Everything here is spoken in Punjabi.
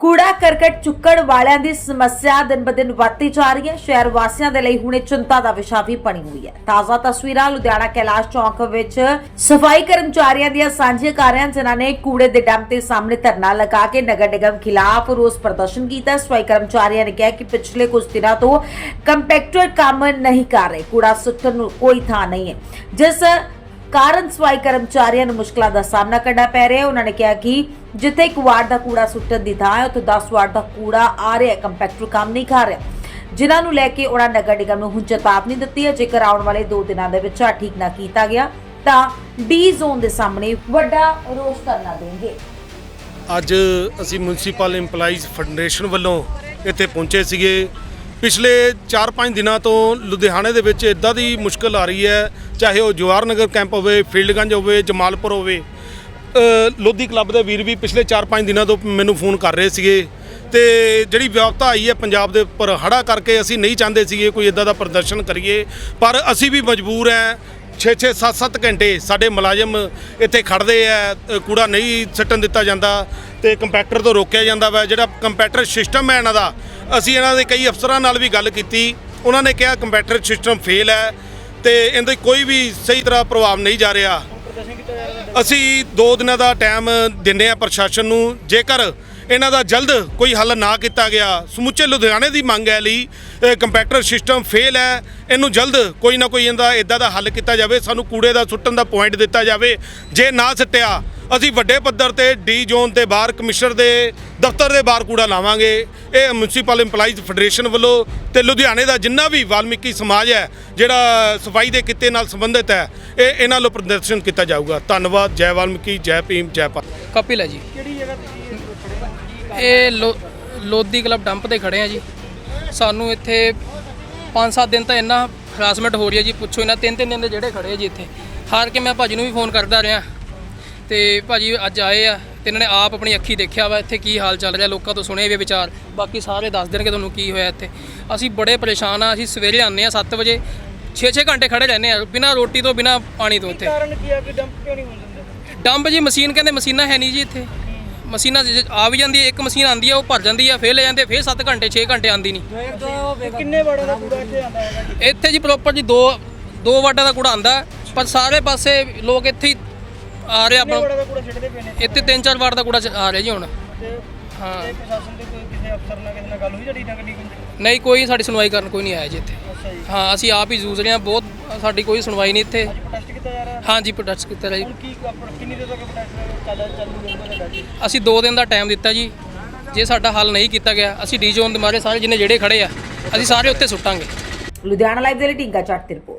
ਕੂੜਾ ਕਰਕਟ ਚੁੱਕਣ ਵਾਲਿਆਂ ਦੀ ਸਮੱਸਿਆ ਦਿਨ ਬ ਦਿਨ ਵੱਧਦੀ ਜਾ ਰਹੀ ਹੈ। ਸ਼ਹਿਰ ਵਾਸੀਆਂ ਦੇ ਲਈ ਹੁਣ ਇਹ ਚਿੰਤਾ ਦਾ ਵਿਸ਼ਾ ਵੀ ਬਣੀ ਹੋਈ ਹੈ। ਤਾਜ਼ਾ ਤਸਵੀਰਾਂ ਲੁਧਿਆਣਾ ਕੈਲਾਸ਼ ਚੌਂਕ ਵਿੱਚ ਸਫ਼ਾਈ ਕਰਮਚਾਰੀਆਂ ਦੀਆਂ ਸਾਂਝੀਆਂ ਕਰ ਰਹੇ ਹਨ, ਜਿਨ੍ਹਾਂ ਨੇ ਕੂੜੇ ਦੇ ਡੰਪ ਦੇ ਸਾਹਮਣੇ ਧਰਨਾ ਲਗਾ ਕੇ ਨਗਰ ਨਿਗਮ ਖਿਲਾਫ ਰੋਸ ਪ੍ਰਦਰਸ਼ਨ ਕੀਤਾ। ਸਫ਼ਾਈ ਕਰਮਚਾਰੀਆਂ ਨੇ ਕਿਹਾ ਕਿ ਪਿਛਲੇ ਕੁਝ ਦਿਨਾਂ ਤੋਂ ਕੰਪੈਕਟਰ ਕੰਮ ਨਹੀਂ ਕਰ ਰਹੇ। ਕੂੜਾ ਸੁੱਟਣ ਨੂੰ ਕੋਈ ਥਾਂ ਨਹੀਂ ਹੈ। ਜਿਸ ਕਾਰਨ ਸਫ਼ਾਈ ਕਰਮਚਾਰੀਆਂ ਨੂੰ ਮੁਸ਼ਕਲਾਂ ਦਾ ਸਾਹਮਣਾ ਕਰਨਾ ਪੈ ਰਿਹਾ ਹੈ। ਉਹਨਾਂ ਨੇ ਕਿਹਾ ਕਿ ਜਿੱਥੇ ਇੱਕ ਵਾਰਡ ਦਾ ਕੂੜਾ ਸੁੱਟਣ ਦੀ ਥਾਂ ਹੈ, ਉੱਥੇ 10 ਵਾਰਡ ਦਾ ਕੂੜਾ ਆ ਰਿਹਾ ਹੈ ਕੰਪੈਕਟਰ ਕੰਮ ਨਹੀਂ ਕਰ ਰਿਹਾ। ਜਿਨ੍ਹਾਂ ਨੂੰ ਲੈ ਕੇ ਉਹਨਾਂ ਨਗਰ ਨਿਗਮ ਨੂੰ ਹੁਣ ਚੇਤਾਵਨੀ ਦਿੱਤੀ ਹੈ, ਜੇਕਰ ਆਉਣ ਵਾਲੇ 2 ਦਿਨਾਂ ਦੇ ਵਿੱਚ ਆਹ ਠੀਕ ਨਾ ਕੀਤਾ ਗਿਆ, ਤਾਂ ਡੀ ਜ਼ੋਨ ਦੇ ਸਾਹਮਣੇ ਵੱਡਾ ਰੋਸ ਧਰਨਾ ਦੇਣਗੇ। ਅੱਜ ਅਸੀਂ ਮਿਊਨਿਸਪਲ EMPLOYEES ਫੈਡਰੇਸ਼ਨ ਵੱਲੋਂ ਇੱਥੇ ਪਹੁੰਚੇ ਸੀਗੇ। ਪਿਛਲੇ 4-5 ਦਿਨਾਂ ਤੋਂ ਲੁਧਿਆਣੇ ਦੇ ਵਿੱਚ ਇਦਾਂ ਦੀ ਮੁਸ਼ਕਲ ਆ ਰਹੀ ਹੈ, ਚਾਹੇ ਉਹ ਜਵਾਹਰ ਨਗਰ ਕੈਂਪ ਹੋਵੇ, ਫੀਲਡਗੰਜ ਹੋਵੇ, ਜਮਾਲਪੁਰ ਹੋਵੇ। ਲੋਧੀ ਕਲੱਬ ਦੇ ਵੀਰ ਵੀ ਪਿਛਲੇ 4-5 ਦਿਨਾਂ ਤੋਂ ਮੈਨੂੰ ਫੋਨ ਕਰ ਰਹੇ ਸੀਗੇ ਤੇ ਜਿਹੜੀ ਵਿਆਪਤਾ ਆਈ ਹੈ ਪੰਜਾਬ ਦੇ ਉੱਪਰ ਹੜਾ ਕਰਕੇ ਅਸੀਂ ਨਹੀਂ ਚਾਹੁੰਦੇ ਸੀਗੇ ਕੋਈ ਇਦਾਂ ਦਾ ਪ੍ਰਦਰਸ਼ਨ ਕਰੀਏ, ਪਰ ਅਸੀਂ ਵੀ ਮਜਬੂਰ ਹੈ 6-6 7-7 ਘੰਟੇ ਸਾਡੇ ਮੁਲਾਜ਼ਮ ਇੱਥੇ ਖੜਦੇ ਆ ਕੂੜਾ ਨਹੀਂ ਸੱਟਣ ਦਿੱਤਾ ਜਾਂਦਾ ਤੇ ਕੰਪੈਕਟਰ ਤੋਂ ਰੋਕਿਆ ਜਾਂਦਾ ਵਾ। ਜਿਹੜਾ ਕੰਪੈਕਟਰ ਸਿਸਟਮ ਹੈ ਇਹਨਾਂ ਦਾ, ਅਸੀਂ ਇਹਨਾਂ ਦੇ ਕਈ ਅਫਸਰਾਂ ਨਾਲ ਵੀ ਗੱਲ ਕੀਤੀ। ਉਹਨਾਂ ਨੇ ਕਿਹਾ ਕੰਪੈਕਟਰ ਸਿਸਟਮ ਫੇਲ ਹੈ ਤੇ ਇਹਦੇ ਕੋਈ ਵੀ ਸਹੀ ਤਰ੍ਹਾਂ ਪ੍ਰਭਾਵ ਨਹੀਂ ਜਾ ਰਿਹਾ। ਅਸੀਂ 2 ਦਿਨਾਂ ਦਾ ਟਾਈਮ ਦਿੰਦੇ ਆ ਪ੍ਰਸ਼ਾਸਨ ਨੂੰ। ਜੇਕਰ ਇਹਨਾਂ ਦਾ ਜਲਦ ਕੋਈ ਹੱਲ ਨਾ ਕੀਤਾ ਗਿਆ। ਸਮੁੱਚੇ ਲੁਧਿਆਣੇ ਦੀ ਮੰਗ ਹੈ ਲਈ ਇਹ ਕੰਪੈਕਟਰ ਸਿਸਟਮ ਫੇਲ ਹੈ। ਇਹਨੂੰ ਜਲਦ ਕੋਈ ਨਾ ਕੋਈ ਇਹਦਾ ਇਦਾਂ ਦਾ ਹੱਲ ਕੀਤਾ ਜਾਵੇ। ਸਾਨੂੰ ਕੂੜੇ ਦਾ ਸੁੱਟਣ ਦਾ ਪੁਆਇੰਟ ਦਿੱਤਾ ਜਾਵੇ। ਜੇ ਨਾ ਸਿੱਟਿਆ ਅਸੀਂ ਵੱਡੇ ਪੱਧਰ ਤੇ ਡੀ ਜ਼ੋਨ ਤੇ ਬਾਹਰ ਕਮਿਸ਼ਨਰ ਦੇ ਦਫ਼ਤਰ ਦੇ ਬਾਹਰ ਕੂੜਾ ਲਾਵਾਂਗੇ। ਇਹ ਮਿਊਨਿਸਪਲ EMPLOYEES ਫੈਡਰੇਸ਼ਨ ਵੱਲੋਂ ਤੇ ਲੁਧਿਆਣੇ ਦਾ ਜਿੰਨਾ ਵੀ ਵਾਲਮੀਕੀ ਸਮਾਜ ਹੈ ਜਿਹੜਾ ਸਫ਼ਾਈ ਦੇ ਕਿੱਤੇ ਨਾਲ ਸੰਬੰਧਿਤ ਹੈ ਇਹ ਇਹਨਾਂ ਵੱਲੋਂ ਪ੍ਰਦਰਸ਼ਨ ਕੀਤਾ ਜਾਊਗਾ। ਧੰਨਵਾਦ। ਜੈ ਵਾਲਮੀਕੀ ਜੈ ਭੀਮ ਜੈ ਭਾਰਤ। ਕਪਿਲ ਹੈ ਜੀ? ਇਹ ਲੋ- ਲੋਧੀ ਕਲੱਬ ਡੰਪ ਤੇ ਖੜੇ ਆ ਜੀ। ਸਾਨੂੰ ਇੱਥੇ 5-7 ਦਿਨ ਤਾਂ ਇੰਨਾ ਹਰਾਸਮੈਂਟ ਹੋ ਰਹੀ ਹੈ ਜੀ ਪੁੱਛੋ ਇਹਨਾਂ ਤਿੰਨ ਤਿੰਨ ਦਿਨ ਦੇ ਜਿਹੜੇ ਖੜੇ ਆ ਜੀ ਇੱਥੇ। ਹਾਰ ਕੇ ਮੈਂ ਭਾਜੀ ਨੂੰ ਵੀ ਫੋਨ ਕਰਦਾ ਰਿਹਾ। ਤੇ ਭਾਜੀ ਅੱਜ ਆਏ ਆ ਤੇ ਇਹਨਾਂ ਨੇ ਆਪ ਆਪਣੀ ਅੱਖੀ ਦੇਖਿਆ ਵਾ ਇੱਥੇ ਕੀ ਹਾਲ ਚੱਲ ਰਿਹਾ ਲੋਕਾਂ ਤੋਂ ਸੁਣੇ ਵੀ ਵਿਚਾਰ। ਬਾਕੀ ਸਾਰੇ ਦੱਸ ਦੇਣਗੇ ਤੁਹਾਨੂੰ ਕੀ ਹੋਇਆ ਇੱਥੇ। ਅਸੀਂ ਬੜੇ ਪਰੇਸ਼ਾਨ ਆ ਅਸੀਂ ਸਵੇਰੇ ਆਉਂਦੇ ਆ 7 ਵਜੇ। 6-6 ਘੰਟੇ ਖੜੇ ਰਹਿੰਦੇ ਆ ਬਿਨਾਂ ਰੋਟੀ ਤੋਂ ਬਿਨਾਂ ਪਾਣੀ ਤੋਂ ਇੱਥੇ। ਕਾਰਨ ਕੀ ਆ ਕਿ ਡੰਪ ਕਿਉਂ ਨਹੀਂ ਹੋਣ ਦਿੰਦੇ? ਡੰਪ ਜੀ ਮਸ਼ੀਨ ਕਹਿੰਦੇ ਮਸ਼ੀਨਾਂ ਹੈ ਨਹੀਂ ਜੀ ਇੱਥੇ। ਮਸ਼ੀਨਾਂ ਜੇ ਆ ਵੀ ਜਾਂਦੀ ਹੈ ਇੱਕ ਮਸ਼ੀਨ ਆਂਦੀ ਆ ਉਹ ਭਰ ਜਾਂਦੀ ਆ ਫੇਰ ਲੈ ਜਾਂਦੇ ਫੇਰ 7 ਘੰਟੇ 6 ਘੰਟੇ ਆਂਦੀ ਨਹੀਂ। ਕਿੰਨੇ ਵਾੜਾ ਦਾ ਕੂੜਾ ਇੱਥੇ ਆਂਦਾ ਹੈਗਾ ਇੱਥੇ ਜੀ ਪ੍ਰੋਪਰ ਜੀ ਦੋ ਦੋ ਵਾਟਾਂ ਦਾ ਕੂੜਾ ਆਂਦਾ ਪਰ ਸਾਰੇ ਪਾਸੇ ਲੋਕ ਇੱਥੇ ਹੀ ਆ ਰਹੇ ਆਪਣਾ ਇੱਥੇ? ਤਿੰਨ ਚਾਰ ਵਾਟ ਦਾ ਕੂੜਾ ਆ ਰਿਹਾ ਜੀ ਹੁਣ। ਹਾਂ। ਤੇ ਪ੍ਰਸ਼ਾਸਨ ਦੇ ਕੋਈ ਕਿਸੇ ਅਫਸਰ ਨਾਲ ਕਿਸੇ ਨਾਲ ਗੱਲ ਹੋਈ ਜਿਹੜੀ ਨਗਰ ਨਿਗਮ ਦੀ ਨਹੀਂ ਕੋਈ ਸਾਡੀ ਸੁਣਵਾਈ ਕਰਨ ਕੋਈ ਨਹੀਂ ਆਇਆ ਜੀ ਇੱਥੇ। ਹਾਂ ਅਸੀਂ ਆਪ ਹੀ ਜੂਝ ਰਹੇ ਹਾਂ ਬਹੁਤ ਸਾਡੀ ਕੋਈ ਸੁਣਵਾਈ ਨਹੀਂ ਇੱਥੇ। ਪ੍ਰੋਟੈਸਟ ਕੀਤਾ ਜਾ ਰਿਹਾ ਹਾਂ ਜੀ ਪ੍ਰੋਟੈਸਟ ਕੀਤਾ ਰਿਹਾ ਜੀ। ਹੁਣ ਕੀ ਕ- ਕਿੰਨੀ ਦੇਰ ਤੱਕ ਪ੍ਰੋਟੈਸਟ ਚੱਲ ਚੱਲੂ ਰਹੂਗਾ ਜੀ ਅਸੀਂ 2 ਦਿਨ ਦਾ ਟਾਈਮ ਦਿੱਤਾ ਜੀ। ਜੇ ਸਾਡਾ ਹੱਲ ਨਹੀਂ ਕੀਤਾ ਗਿਆ ਅਸੀਂ ਡੀ ਜ਼ੋਨ ਦੇ ਮਾਰੇ ਸਾਰੇ ਜਿੰਨੇ ਜਿਹੜੇ ਖੜੇ ਆ ਅਸੀਂ ਸਾਰੇ ਉੱਤੇ ਸੁੱਟਾਂਗੇ। ਲੁਧਿਆਣਾ ਲਾਈਵ ਦੇ ਲਈ ਟਿੰਕਾ ਚੱਟ ਦੀ ਰਿਪੋਰਟ।